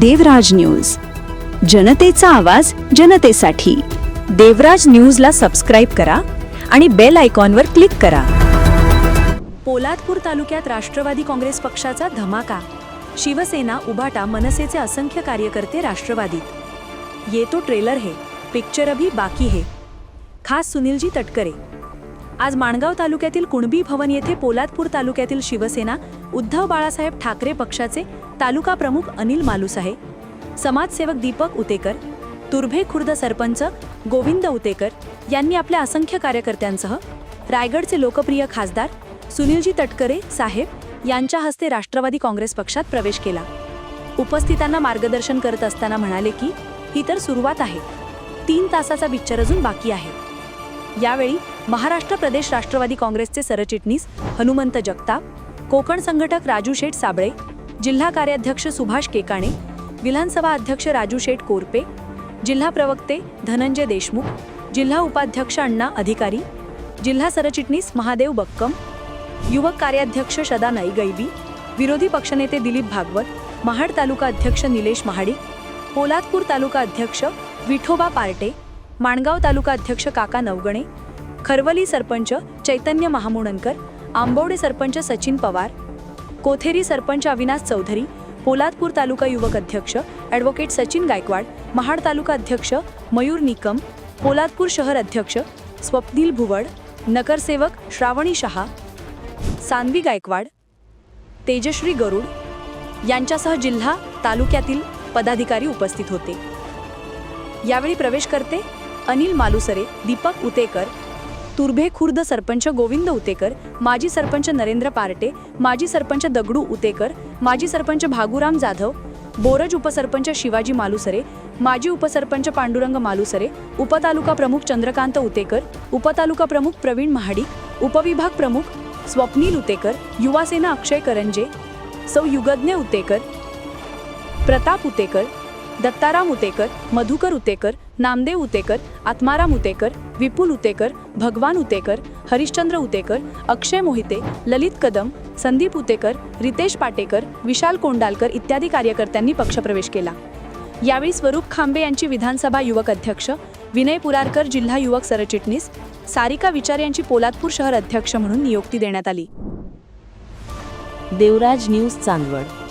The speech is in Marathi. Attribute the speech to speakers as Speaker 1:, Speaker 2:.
Speaker 1: देवराज न्यूज. जनतेचा आवाज जनतेसाठी. देवराज न्यूजला सबस्क्राईब करा आणि बेल आयकॉनवर क्लिक करा. पोलादपूर तालुक्यात राष्ट्रवादी काँग्रेस पक्षाचा धमाका. शिवसेना उभाटा मनसेचे असंख्य कार्यकर्ते राष्ट्रवादीत. ये तो ट्रेलर हे. पिक्चर अभी बाकी है. खास सुनीलजी तटकरे. आज माणगाव तालुक्यातील कुणबी भवन येथे पोलादपूर तालुक्यातील शिवसेना उद्धव बाळासाहेब ठाकरे पक्षाचे तालुका प्रमुख अनिल मालुसाहे समाजसेवक दीपक उतेकर तुर्भे खुर्द सरपंच गोविंद उतेकर यांनी आपल्या असंख्य कार्यकर्त्यांसह रायगडचे लोकप्रिय खासदार सुनीलजी तटकरे साहेब यांच्या हस्ते राष्ट्रवादी काँग्रेस पक्षात प्रवेश केला. उपस्थितांना मार्गदर्शन करत असताना म्हणाले की ही तर सुरुवात आहे. तीन तासाचा पिक्चर अजून बाकी आहे. यावेळी महाराष्ट्र प्रदेश राष्ट्रवादी काँग्रेसचे सरचिटणीस हनुमंत जगताप कोकण संघटक राजू शेठ साबळे जिल्हा कार्याध्यक्ष सुभाष केकाणे विधानसभा अध्यक्ष राजू शेठ कोरपे जिल्हा प्रवक्ते धनंजय देशमुख जिल्हा उपाध्यक्ष अण्णा अधिकारी जिल्हा सरचिटणीस महादेव बक्कम युवक कार्याध्यक्ष शदा नाईगैबी विरोधी पक्षनेते दिलीप भागवत महाड तालुका अध्यक्ष निलेश महाडिक पोलादपूर तालुका अध्यक्ष विठोबा पार्टे माणगाव तालुका अध्यक्ष काका नवगणे खरवली सरपंच चैतन्य महामुणनकर आंबवडे सरपंच सचिन पवार कोथेरी सरपंच अविनाश चौधरी पोलादपूर तालुका युवक अध्यक्ष ॲडव्होकेट सचिन गायकवाड महाड तालुका अध्यक्ष मयूर निकम पोलादपूर शहर अध्यक्ष स्वप्नील भुवड नगरसेवक श्रावणी शहा सान्वी गायकवाड तेजश्री गरुड यांच्यासह जिल्हा तालुक्यातील पदाधिकारी उपस्थित होते. यावेळी प्रवेश करते अनिल मालुसरे दीपक उतेकर तुर्भे खुर्द सरपंच गोविंद उतेकर माजी सरपंच नरेंद्र पार्टे माजी सरपंच दगडू उतेकर माजी सरपंच भागुराम जाधव बोरज उपसरपंच शिवाजी मालुसरे माजी उपसरपंच पांडुरंग मालुसरे उपतालुका प्रमुख चंद्रकांत उतेकर उपतालुका प्रमुख प्रवीण महाडिक उपविभाग प्रमुख स्वप्नील उतेकर युवासेना अक्षय करंजे सौ युगज्ञ उतेकर प्रताप उतेकर दत्ताराम उतेकर मधुकर उतेकर नामदेव उतेकर आत्माराम उतेकर विपुल उतेकर भगवान उतेकर हरिश्चंद्र उतेकर अक्षय मोहिते ललित कदम संदीप उतेकर रितेश पाटेकर विशाल कोंडालकर इत्यादी कार्यकर्त्यांनी पक्षप्रवेश केला. यावेळी स्वरूप खांबे यांची विधानसभा युवक अध्यक्ष विनय पुरारकर जिल्हा युवक सरचिटणीस सारिका विचार यांची पोलादपूर शहर अध्यक्ष म्हणून नियुक्ती देण्यात आली.
Speaker 2: देवराज न्यूज चांदवड.